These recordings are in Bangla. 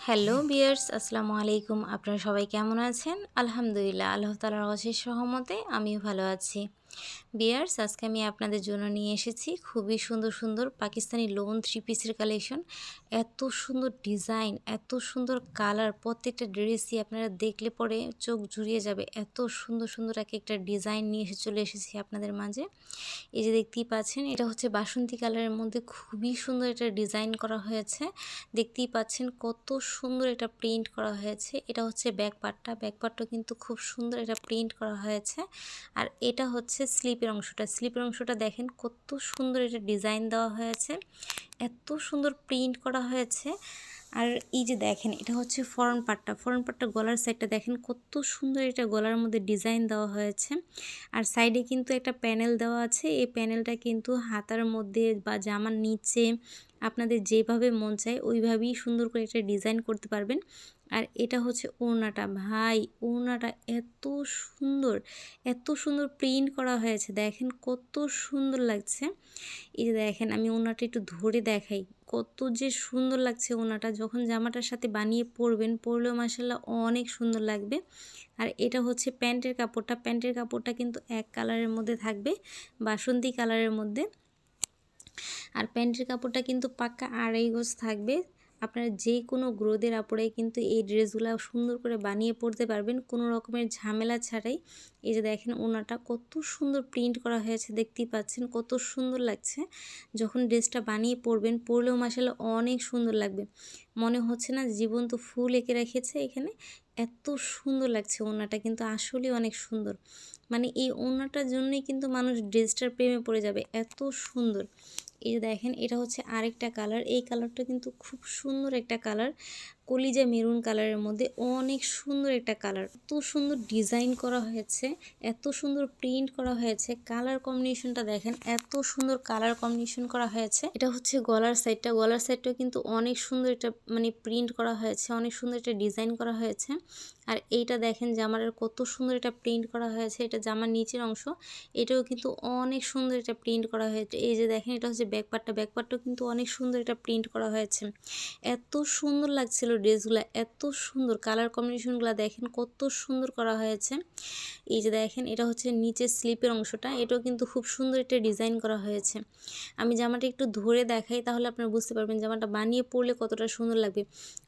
হ্যালো বিয়ার্স আসসালামু আলাইকুম। আপনারা সবাই কেমন আছেন? আলহামদুলিল্লাহ, আল্লাহ তালার অশেষ সহমতে আমিও ভালো আছি। বিয়ার্স আজকে আমি আপনাদের জন্য নিয়ে এসেছি খুবই সুন্দর সুন্দর পাকিস্তানি লোন থ্রি পিসের কালেকশন এত সুন্দর ডিজাইন এত সুন্দর কালার প্রত্যেকটা ড্রেসই আপনারা দেখলে পরে চোখ জুড়িয়ে যাবে। এত সুন্দর সুন্দর এক একটা ডিজাইন নিয়ে এসে চলে এসেছি আপনাদের মাঝে। এই যে দেখতেই পাচ্ছেন, এটা হচ্ছে বাসন্তী কালারের মধ্যে খুবই সুন্দর এটা ডিজাইন করা হয়েছে। দেখতেই পাচ্ছেন কত সুন্দর এটা প্রিন্ট করা হয়েছে। এটা হচ্ছে ব্যাক পার্টটা ব্যাক পার্টটা কিন্তু খুব সুন্দর এটা প্রিন্ট করা হয়েছে। আর এটা হচ্ছে স্লিপের অংশটা। স্লিপের অংশটা দেখেন কত সুন্দর এটা ডিজাইন দেওয়া হয়েছে, এত সুন্দর প্রিন্ট করা হয়েছে। আর এই যে দেখেন, এটা হচ্ছে ফরন পাটটা। ফরন পাটটা গলার সাইডটা দেখেন কত সুন্দর এটা গলার মধ্যে ডিজাইন দেওয়া হয়েছে। আর সাইডে কিন্তু একটা প্যানেল দেওয়া আছে। এই প্যানেলটা কিন্তু হাতার মধ্যে বা জামার নিচে আপনাদের যেভাবে মন চায় ওইভাবেই সুন্দর করে এটা ডিজাইন করতে পারবেন। আর এটা হচ্ছে ওড়নাটা। ভাই, ওড়নাটা এত সুন্দর এত সুন্দর প্রিন্ট করা হয়েছে। দেখেন কত সুন্দর লাগছে। এই যে দেখেন, আমি ওড়নাটা একটু ধরে দেখাই। কত যে সুন্দর লাগছে ওনাটা যখন জামাটার সাথে বানিয়ে পরবেন, পরলেও মাসাল্লাহ অনেক সুন্দর লাগবে। আর এটা হচ্ছে প্যান্টের কাপড়টা। প্যান্টের কাপড়টা কিন্তু এক কালারের মধ্যে থাকবে, বাসন্তী কালারের মধ্যে। আর প্যান্টের কাপড়টা কিন্তু পাক্কা আড়াই গোজ থাকবে। আপনারা যে কোনো গ্রোদের আপড়ে কিন্তু এই ড্রেসগুলো সুন্দর করে বানিয়ে পরতে পারবেন। কোনো রকমের ঝামেলা ছাড়াই। এই যে দেখেন ওনাটা কত সুন্দর প্রিন্ট করা হয়েছে, দেখতেই পাচ্ছেন কত সুন্দর লাগছে। যখন ড্রেসটা বানিয়ে পরবেন, পরলেও মাসালে অনেক সুন্দর লাগবে। মনে হচ্ছে না জীবন তো ফুল এঁকে রেখেছে এখানে। এত সুন্দর লাগছে ওনাটা কিন্তু আসলেই অনেক সুন্দর। মানে এই ওনাটার জন্যই কিন্তু মানুষ ড্রেসটার প্রেমে পড়ে যাবে। এত সুন্দর। এই যে দেখেন, এটা হচ্ছে আরেকটা কালার। এই কালারটা কিন্তু খুব সুন্দর একটা কালার। কলিজা মেরুন কালারের মধ্যে অনেক সুন্দর একটা কালার। এত সুন্দর ডিজাইন করা হয়েছে, এত সুন্দর প্রিন্ট করা হয়েছে, কালার কম্বিনেশনটা দেখেন, এত সুন্দর কালার কম্বিনেশন করা হয়েছে। এটা হচ্ছে গলার সাইডটা। গলার সাইডটাও কিন্তু অনেক সুন্দর এটা মানে প্রিন্ট করা হয়েছে, অনেক সুন্দর একটা ডিজাইন করা হয়েছে। আর এইটা দেখেন জামার কত সুন্দর এটা প্রিন্ট করা হয়েছে, এটা জামার নিচের অংশ। এটাও কিন্তু অনেক সুন্দর এটা প্রিন্ট করা হয়েছে। এই যে দেখেন, এটা হচ্ছে ব্যাকপার্টটা ব্যাকপার্টটাও কিন্তু অনেক সুন্দর এটা প্রিন্ট করা হয়েছে। এত সুন্দর লাগছিল ড্রেসগুলো, এত সুন্দর। কালার কম্বিনেশনগুলো দেখেন, কত সুন্দর করা হয়েছে। এই যে দেখেন, এটা হচ্ছে নিচের স্লিপের অংশটা। এটাও কিন্তু খুব সুন্দর একটা ডিজাইন করা হয়েছে। আমি জামাটা একটু ধরে দেখাই, তাহলে আপনারা বুঝতে পারবেন জামাটা বানিয়ে পরলে কতটা সুন্দর লাগবে।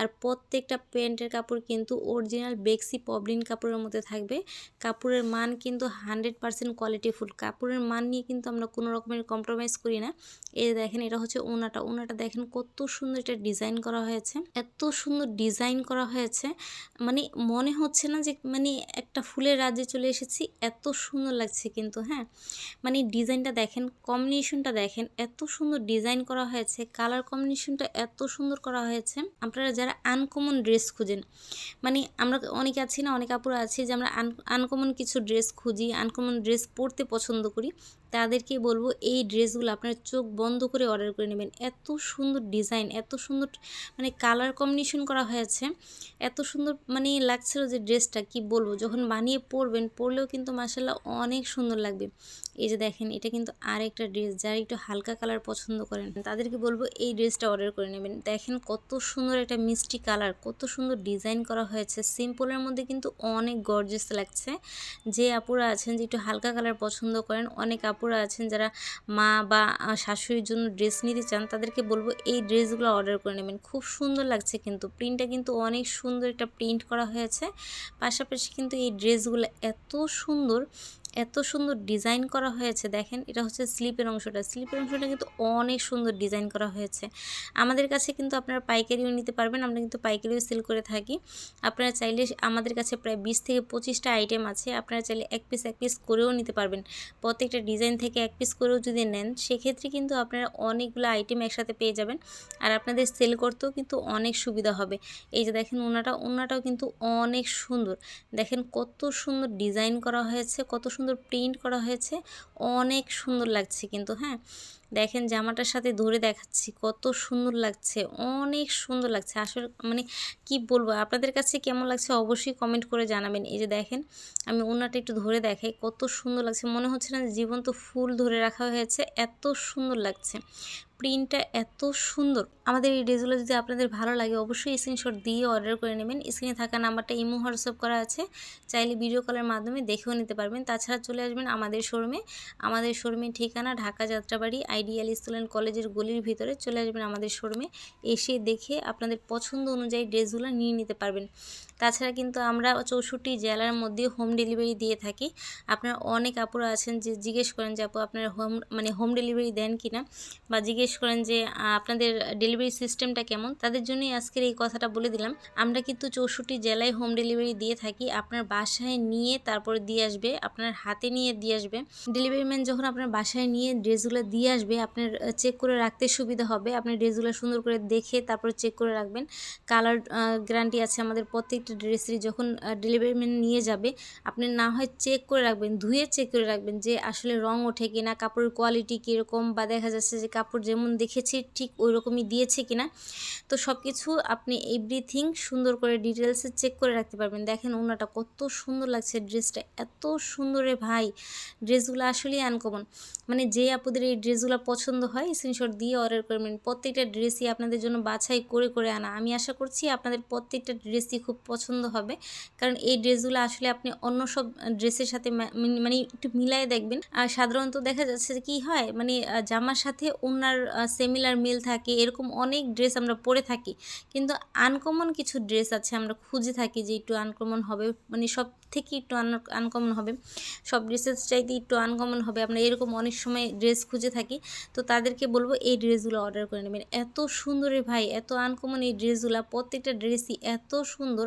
আর প্রত্যেকটা প্যান্টের কাপড় কিন্তু অরিজিনাল বেক্সি পবলিন কাপড়ের মধ্যে থাকবে। কাপড়ের মান কিন্তু হান্ড্রেড পারসেন্ট কোয়ালিটিফুল কাপড়ের মান নিয়ে কিন্তু আমরা কোনো রকমের কম্প্রোমাইজ করি না। এই দেখেন, এটা হচ্ছে ওনাটা। ওনাটা দেখেন কত সুন্দর এটা ডিজাইন করা হয়েছে। এত সুন্দর ডিজাইন করা হয়েছে। মানে মনে হচ্ছে না যে মানে একটা ফুলের রাজ্যে চলে এসেছি। এত সুন্দর লাগছে কিন্তু হ্যাঁ? মানে ডিজাইনটা দেখেন কম্বিনেশনটা দেখেন, এত সুন্দর ডিজাইন করা হয়েছে। কালার কম্বিনেশনটা এত সুন্দর করা হয়েছে। আপনারা যারা আনকমন ড্রেস খুঁজেন মানে আমরা অনেকে আছি না, অনেক আপুরা আছে যে আমরা আনকমন কিছু ড্রেস খুঁজি আনকমন ড্রেস পরতে পছন্দ করি। তাদেরকে বলব এই ড্রেসগুলো আপনার চোখ বন্ধ করে অর্ডার করে নেবেন। এত সুন্দর ডিজাইন, এত সুন্দর মানে কালার কম্বিনেশন করা হয়েছে। এত সুন্দর মানে লাগছিল যে ড্রেসটা, কি বলব? যখন বানিয়ে পরবেন, পরলেও কিন্তু মাসাল্লাহ অনেক সুন্দর লাগবে। এই যে দেখেন, এটা কিন্তু আরেকটা ড্রেস, যারা একটু হালকা কালার পছন্দ করেন, তাদেরকে বলব এই ড্রেসটা অর্ডার করে নেবেন। দেখেন কত সুন্দর একটা মিষ্টি কালার, কত সুন্দর ডিজাইন করা হয়েছে। সিম্পলের মধ্যে কিন্তু অনেক গর্জেস লাগছে। যে আপুরা আছেন যে একটু হালকা কালার পছন্দ করেন, অনেক আপুরা আছেন, যারা মা বা শাশুড়ির জন্য ড্রেস নিতে চান, তাদেরকে বলব এই ড্রেসগুলো অর্ডার করে নেবেন। খুব সুন্দর লাগছে কিন্তু প্রিন্টটা কিন্তু অনেক সুন্দর একটা প্রিন্ট করা হয়েছে। পাশাপাশি কিন্তু এই ড্রেসগুলো এত সুন্দর এত সুন্দর ডিজাইন করা হয়েছে, দেখেন, এটা হচ্ছে স্লিপের অংশটা। স্লিপের অংশটা কিন্তু অনেক সুন্দর ডিজাইন করা হয়েছে। আমাদের কাছে কিন্তু আপনারা পাইকারিও নিতে পারবেন, আমরা কিন্তু পাইকারিও সেল করে থাকি। আপনারা চাইলে আমাদের কাছে প্রায় বিশ থেকে পঁচিশটা আইটেম আছে, আপনারা চাইলে এক পিস এক পিস করেও নিতে পারবেন। প্রত্যেকটা ডিজাইন থেকে এক পিস করেও যদি নেন, সেক্ষেত্রে কিন্তু আপনারা অনেকগুলো আইটেম একসাথে পেয়ে যাবেন। আর আপনাদের সেল করতেও কিন্তু অনেক সুবিধা হবে। এই যে দেখেন, ওনাটা, ওনাটাও কিন্তু অনেক সুন্দর। দেখেন কত সুন্দর ডিজাইন করা হয়েছে, কত সুন্দর সুন্দর প্রিন্ট করা হয়েছে। অনেক সুন্দর লাগছে কিন্তু হ্যাঁ? দেখেন জামাটার সাথে ধরে দেখাচ্ছি, কত সুন্দর লাগছে, অনেক সুন্দর লাগছে। আসলে মানে কি বলব, আপনাদের কাছে কেমন লাগছে অবশ্যই কমেন্ট করে জানাবেন। এই যে দেখেন, আমি ওনাটা একটু ধরে দেখাই, কত সুন্দর লাগছে। মনে হচ্ছে না জীবন্ত ফুল ধরে রাখা হয়েছে, এত সুন্দর লাগছে। প্রিন্টটা এত সুন্দর। আমাদের এই ড্রেসগুলো যদি আপনাদের ভালো লাগে, অবশ্যই স্ক্রিনশট দিয়ে অর্ডার করে নেবেন। স্ক্রিনে থাকা নাম্বারটা ইমো হোয়াটসঅ্যাপ করা আছে। চাইলে ভিডিও কলের মাধ্যমে দেখেও নিতে পারবেন। তাছাড়া চলে আসবেন আমাদের শোরুমে আমাদের শোরুমের ঠিকানা ঢাকা যাত্রাবাড়ি আইডিয়াল স্টুডেন্ট কলেজের গলির ভিতরে চলে আসবেন আমাদের শোরুমে। এসে দেখে আপনাদের পছন্দ অনুযায়ী ড্রেসগুলো নিয়ে নিতে পারবেন। তাছাড়া কিন্তু আমরা চৌষট্টি জেলার মধ্যে হোম ডেলিভারি দিয়ে থাকি। আপনারা অনেক আপুরা আছেন যে জিজ্ঞেস করেন যে, আপু, আপনারা হোম মানে হোম ডেলিভারি দেন কি না? বা জিজ্ঞেস করেন যে আপনাদের ডেলিভারি সিস্টেমটা কেমন? তাদের জন্যই আজকের এই কথাটা বলে দিলাম। আমরা কিন্তু চৌষট্টি জেলায় হোম ডেলিভারি দিয়ে থাকি। আপনার বাসায় নিয়ে তারপরে দিয়ে আসবে, আপনার হাতে নিয়ে দিয়ে আসবে। ডেলিভারি ম্যান যখন আপনার বাসায় নিয়ে ড্রেসগুলো দিয়ে আসবে, আপনার চেক করে রাখতে সুবিধা হবে। আপনার ড্রেসগুলো সুন্দর করে দেখে তারপরে চেক করে রাখবেন। কালার গ্যারান্টি আছে আমাদের প্রত্যেকটা ড্রেসেরই যখন ডেলিভারি ম্যান নিয়ে যাবে, আপনি না হয় চেক করে রাখবেন, ধুয়ে চেক করে রাখবেন যে আসলে রং ওঠে কিনা, কাপড়ের কোয়ালিটি কীরকম বা দেখা যাচ্ছে যে কাপড় যেমন দেখেছি ঠিক ওই রকমই দিয়েছে কিনা। তো সব কিছু আপনি এভরিথিং সুন্দর করে ডিটেলসে চেক করে রাখতে পারবেন। দেখেন ওনাটা কত সুন্দর লাগছে ড্রেসটা এত সুন্দর ভাই। ড্রেসগুলো আসলেই আনকমন মানে যে আপুদের এই ড্রেসগুলো পছন্দ হয় স্ক্রিনশট দিয়ে অর্ডার করবেন প্রত্যেকটা ড্রেসই আপনাদের জন্য বাছাই করে করে আনা। আমি আশা করছি আপনাদের প্রত্যেকটা ড্রেসই খুব পছন্দ হবে। কারণ এই ড্রেসগুলো আসলে আপনি অন্য সব ড্রেসের সাথে মানে একটু মিলাই দেখবেন। আর সাধারণত দেখা যাচ্ছে কি হয় মানে জামার সাথে ওনার সেমিলার মিল থাকে, এরকম অনেক ড্রেস আমরা পরে থাকি। কিন্তু আনকমন কিছু ড্রেস আছে আমরা খুঁজে থাকি যে একটু আনকমন হবে মানে সব থেকে একটু আনকমন হবে। সব ড্রেসের চাইতে একটু আনকমন হবে। আমরা এরকম অনেক সময় ড্রেস খুঁজে থাকি। তো তাদেরকে বলব এই ড্রেসগুলো অর্ডার করে নেবেন। এত সুন্দর ভাই, এত আনকমন এই ড্রেসগুলো, প্রত্যেকটা ড্রেসই এত সুন্দর।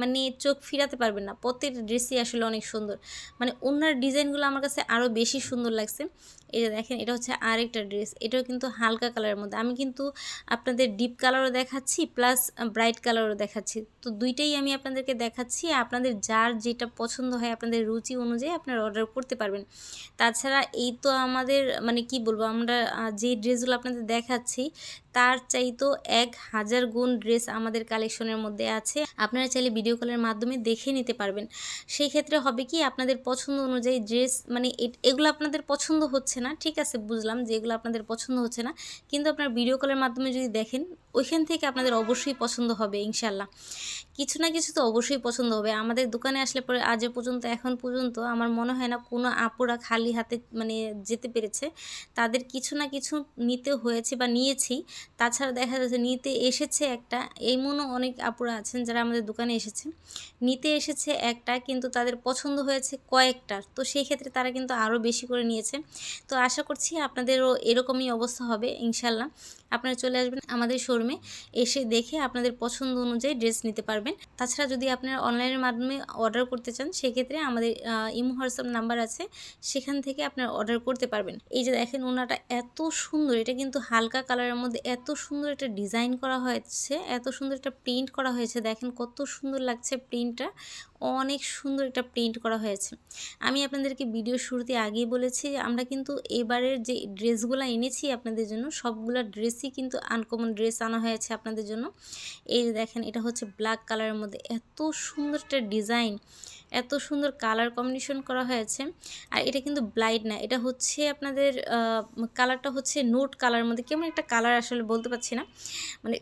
মানে চোখ ফিরাতে পারবেন না। প্রত্যেকটা ড্রেসই আসলে অনেক সুন্দর। মানে ওনার ডিজাইনগুলো আমার কাছে আরও বেশি সুন্দর লাগছে। যে দেখেন, এটা হচ্ছে আরেকটা ড্রেস এটাও কিন্তু হালকা কালারের মধ্যে। আমি কিন্তু আপনাদের ডিপ কালারও দেখাচ্ছি প্লাস ব্রাইট কালারও দেখাচ্ছি। তো দুইটাই আমি আপনাদেরকে দেখাচ্ছি। আপনাদের যার যেটা পছন্দ হয়, আপনাদের রুচি অনুযায়ী আপনারা অর্ডার করতে পারবেন। তাছাড়া এই তো আমাদের মানে কি বলব, আমরা যে ড্রেসগুলো আপনাদের দেখাচ্ছি, তার চাইতো এক হাজার গুণ ড্রেস আমাদের কালেকশনের মধ্যে আছে। আপনারা চাইলে ভিডিও কলের মাধ্যমে দেখে নিতে পারবেন। সেই ক্ষেত্রে হবে কি, আপনাদের পছন্দ অনুযায়ী ড্রেস মানে এগুলো আপনাদের পছন্দ হচ্ছে না, ঠিক আছে, বুঝলাম যে এগুলো আপনাদের পছন্দ হচ্ছে না, কিন্তু আপনার ভিডিও কলের মাধ্যমে যদি দেখেন ওইখান থেকে আপনাদের অবশ্যই পছন্দ হবে ইনশাল্লাহ কিছু না কিছু তো অবশ্যই পছন্দ হবে। আমাদের দোকানে আসলে পরে আজ পর্যন্ত, এখন পর্যন্ত আমার মনে হয় না কোনো আপুরা খালি হাতে মানে যেতে পেরেছে। তাদের কিছু না কিছু নিতে হয়েছে বা নিয়েছি। তাছাড়া দেখা যাচ্ছে নিতে এসেছে একটা, এমনও অনেক আপুরা আছেন যারা আমাদের দোকানে এসেছে। নিতে এসেছে একটা কিন্তু তাদের পছন্দ হয়েছে কয়েকটার। তো সেই ক্ষেত্রে তারা কিন্তু আরও বেশি করে নিয়েছে। তো আশা করছি আপনাদেরও এরকমই অবস্থা হবে ইনশাল্লাহ আপনারা চলে আসবেন আমাদের শোরুমে। এসে দেখে আপনাদের পছন্দ অনুযায়ী ড্রেস নিতে পারবেন। তাছাড়া যদি আপনারা অনলাইনের মাধ্যমে অর্ডার করতে চান, সেক্ষেত্রে আমাদের ইমো হোয়াটসঅ্যাপ নাম্বার আছে। সেখান থেকে আপনারা অর্ডার করতে পারবেন। এই যে দেখেন ওনাটা এত সুন্দর, এটা কিন্তু হালকা কালারের মধ্যে এত সুন্দর একটা ডিজাইন করা হয়েছে, এত সুন্দর একটা প্রিন্ট করা হয়েছে। দেখেন কত সুন্দর লাগছে প্রিন্টটা অনেক সুন্দর একটা প্রিন্ট করা হয়েছে। আমি আপনাদেরকে ভিডিও শুরুতে আগেই বলেছি, আমরা কিন্তু এবারের যে ড্রেসগুলো এনেছি আপনাদের জন্য, সবগুলো ড্রেসই কিন্তু আনকমন ড্রেস আনা হয়েছে আপনাদের জন্য। এই যে দেখেন, এটা হচ্ছে ব্ল্যাক কালারের মধ্যে এত সুন্দর একটা ডিজাইন এত সুন্দর কালার কম্বিনেশন করা হয়েছে। আর এটা কিন্তু ব্লাইট না, এটা হচ্ছে আপনাদের কালারটা হচ্ছে নোট কালার মধ্যে। কেমন একটা কালার আসলে বলতে পারছি না। মানে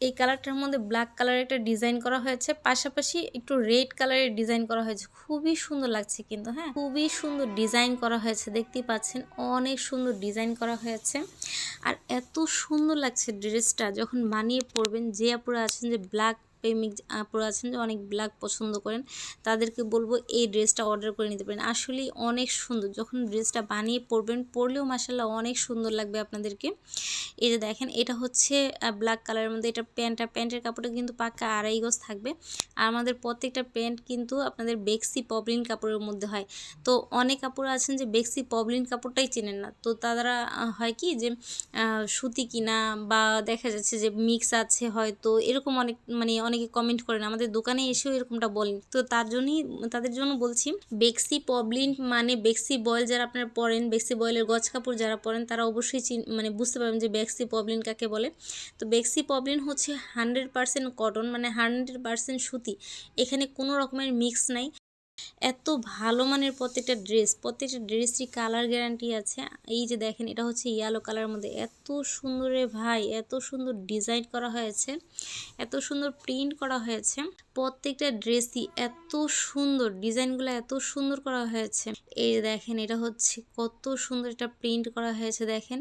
এই কালারটার মধ্যে ব্ল্যাক কালারের একটা ডিজাইন করা হয়েছে। পাশাপাশি একটু রেড কালারের ডিজাইন করা হয়েছে। খুবই সুন্দর লাগছে কিন্তু হ্যাঁ? খুবই সুন্দর ডিজাইন করা হয়েছে, দেখতেই পাচ্ছেন? অনেক সুন্দর ডিজাইন করা হয়েছে। আর এত সুন্দর লাগছে ড্রেসটা যখন মানিয়ে পরবেন, যে আপুরা আছেন যে ব্ল্যাক প্রেমিক আপুরা আছেন যে অনেক ব্ল্যাক পছন্দ করেন, তাদেরকে বলব এই ড্রেসটা অর্ডার করে নিতে পারেন। আসলেই অনেক সুন্দর। যখন ড্রেসটা বানিয়ে পরবেন, পরলেও মাসাল্লাহ অনেক সুন্দর লাগবে আপনাদেরকে। এই যে দেখেন, এটা হচ্ছে ব্ল্যাক কালারের মধ্যে এটা প্যান্টটা। প্যান্টের কাপড়টা কিন্তু পাক্কা আড়াই গজ থাকবে। আর আমাদের প্রত্যেকটা প্যান্ট কিন্তু আপনাদের বেক্সি পবলিন কাপড়ের মধ্যে হয়। তো অনেক কাপড় আছেন যে বেক্সি পবলিন কাপড়টাই চেনেন না। তো তারা হয় কি যে সুতি কিনা বা দেখা যাচ্ছে যে মিক্স আছে হয়তো, এরকম অনেক মানে অনেকে কমেন্ট করেন, আমাদের দোকানে এসেও এরকমটা বলেন। তো তার জন্যই, তাদের জন্য বলছি বেক্সি পবলিন মানে বেক্সি বয়েল যারা আপনারা পরেন বেক্সি বয়েলের গজ কাপড় যারা পরেন, তারা অবশ্যই মানে বুঝতে পারবেন যে বেক্সি পবলিন কাকে বলে। তো বেক্সি পবলিন হচ্ছে হান্ড্রেড পারসেন্ট কটন মানে হান্ড্রেড পারসেন্ট সুতি। এখানে কোনো রকমের মিক্স নাই। এত ভালো মানের প্রত্যেকটা ড্রেস প্রত্যেকটা ড্রেসই কালার গ্যারান্টি আছে। এই যে দেখেন, এটা হচ্ছে ইয়েলো কালারের মধ্যে। এত সুন্দর রে ভাই, এত সুন্দর ডিজাইন করা হয়েছে, এত সুন্দর প্রিন্ট করা হয়েছে। প্রত্যেকটা ড্রেসই এত সুন্দর ডিজাইনগুলো এত সুন্দর করা হয়েছে। এই দেখেন, এটা হচ্ছে কত সুন্দর এটা প্রিন্ট করা হয়েছে, দেখেন।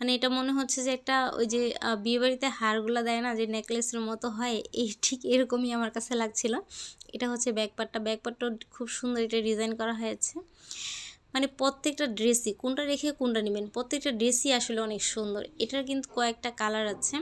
মানে এটা মনে হচ্ছে যে একটা ওই যে বিয়েবাড়িতে হারগুলো দেয় না, যে নেকলেসের মতো হয় এই ঠিক এরকমই আমার কাছে লাগছিল। এটা হচ্ছে ব্যাকপারটা ব্যাকপার্টটাও খুব সুন্দর এটা ডিজাইন করা হয়েছে। মানে প্রত্যেকটা ড্রেসই কোনটা রেখে কোনটা নেবেন, প্রত্যেকটা ড্রেসই আসলে অনেক সুন্দর। এটার কিন্তু কয়েকটা কালার আছে।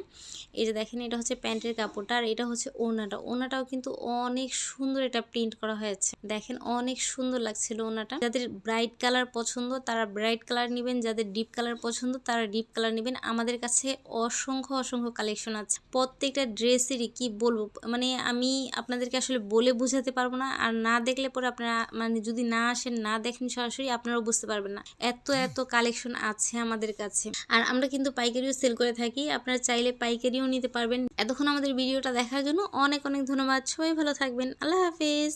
এই যে দেখেন, এটা হচ্ছে প্যান্টের কাপড়টা আর এটা হচ্ছে ওনাটা ওনাটাও কিন্তু অনেক সুন্দর এটা প্রিন্ট করা হয়েছে। দেখেন, অনেক সুন্দর লাগছিল ওনাটা যাদের ব্রাইট কালার পছন্দ, তারা ব্রাইট কালার নেবেন। যাদের ডিপ কালার পছন্দ, তারা ডিপ কালার নেবেন। আমাদের কাছে অসংখ্য অসংখ্য কালেকশন আছে। প্রত্যেকটা ড্রেসেরই কি বলব? মানে আমি আপনাদেরকে আসলে বলে বোঝাতে পারব না। আর না দেখলে পরে আপনারা মানে যদি না আসেন, না দেখেন সরাসরি আপনারাও বুঝতে পারবেন না। এত এত কালেকশন আছে আমাদের কাছে। আর আমরা কিন্তু পাইকারিও সেল করে থাকি। আপনারা চাইলে পাইকারিও নিতে পারবেন। এতক্ষণ আমাদের ভিডিওটা দেখার জন্য অনেক অনেক ধন্যবাদ। সবাই ভালো থাকবেন। আল্লাহ হাফিজ।